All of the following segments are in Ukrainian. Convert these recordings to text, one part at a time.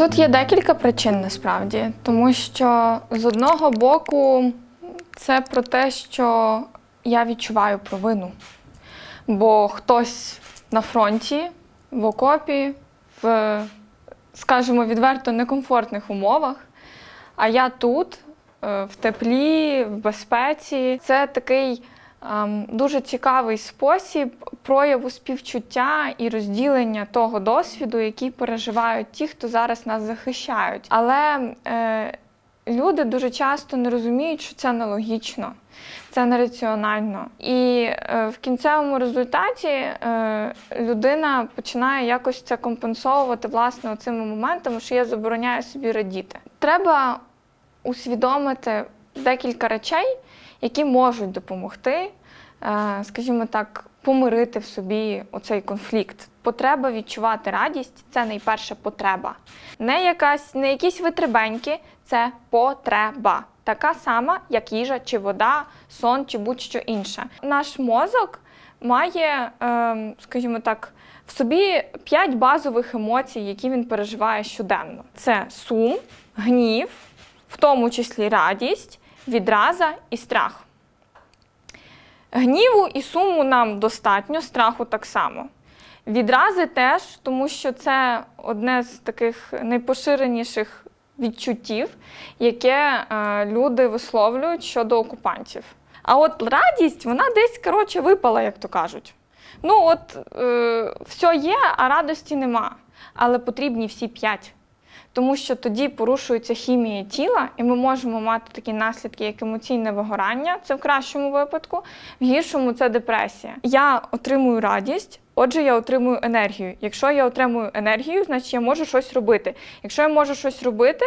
Тут є декілька причин насправді, тому що з одного боку це про те, що я відчуваю провину. Бо хтось на фронті, в окопі, в, скажімо, відверто некомфортних умовах, а я тут, е, в теплі, в безпеці. Це такий ем, дуже цікавий спосіб прояву співчуття і розділення того досвіду, який переживають ті, хто зараз нас захищають. Але е, люди дуже часто не розуміють, що це нелогічно, це нераціонально. І е, в кінцевому результаті е, людина починає якось це компенсовувати власне цими моментами, що я забороняю собі радіти. Треба усвідомити декілька речей, які можуть допомогти, е, скажімо так, помирити в собі оцей конфлікт. Потреба відчувати радість це найперше потреба. Не якась, не якісь витребеньки, це потреба. Така сама, як їжа, чи вода, сон, чи будь-що інше. Наш мозок має, ем, скажімо так, в собі п'ять базових емоцій, які він переживає щоденно: це сум, гнів, в тому числі радість, відраза і страх. Гніву і суму нам достатньо, страху так само. Відрази теж, тому що це одне з таких найпоширеніших відчуттів, яке е, люди висловлюють щодо окупантів. А от радість, вона десь, коротше, випала, як то кажуть. Ну, от е, все є, а радості нема. Але потрібні всі п'ять. Тому що тоді порушується хімія тіла, і ми можемо мати такі наслідки, як емоційне вигорання, це в кращому випадку, в гіршому це депресія. Я отримую радість, отже, я отримую енергію. Якщо я отримую енергію, значить я можу щось робити. Якщо я можу щось робити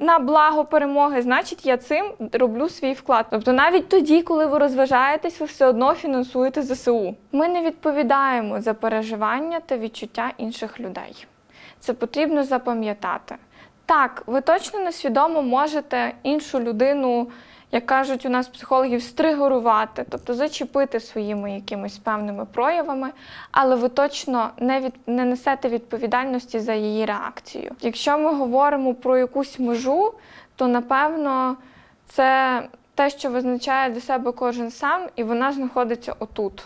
на благо перемоги, значить я цим роблю свій вклад. Тобто навіть тоді, коли ви розважаєтесь, ви все одно фінансуєте ЗСУ. Ми не відповідаємо за переживання та відчуття інших людей. Це потрібно запам'ятати. Так, ви точно несвідомо можете іншу людину, як кажуть у нас психологів, стригорувати, тобто зачепити своїми якимись певними проявами, але ви точно не, від, не несете відповідальності за її реакцію. Якщо ми говоримо про якусь межу, то напевно це те, що визначає для себе кожен сам, і вона знаходиться отут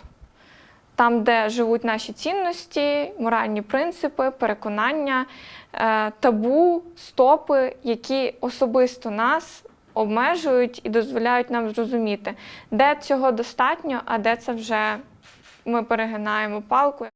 там, де живуть наші цінності, моральні принципи, переконання, е, табу, стопи, які особисто нас обмежують і дозволяють нам зрозуміти, де цього достатньо, а де це вже ми перегинаємо палку.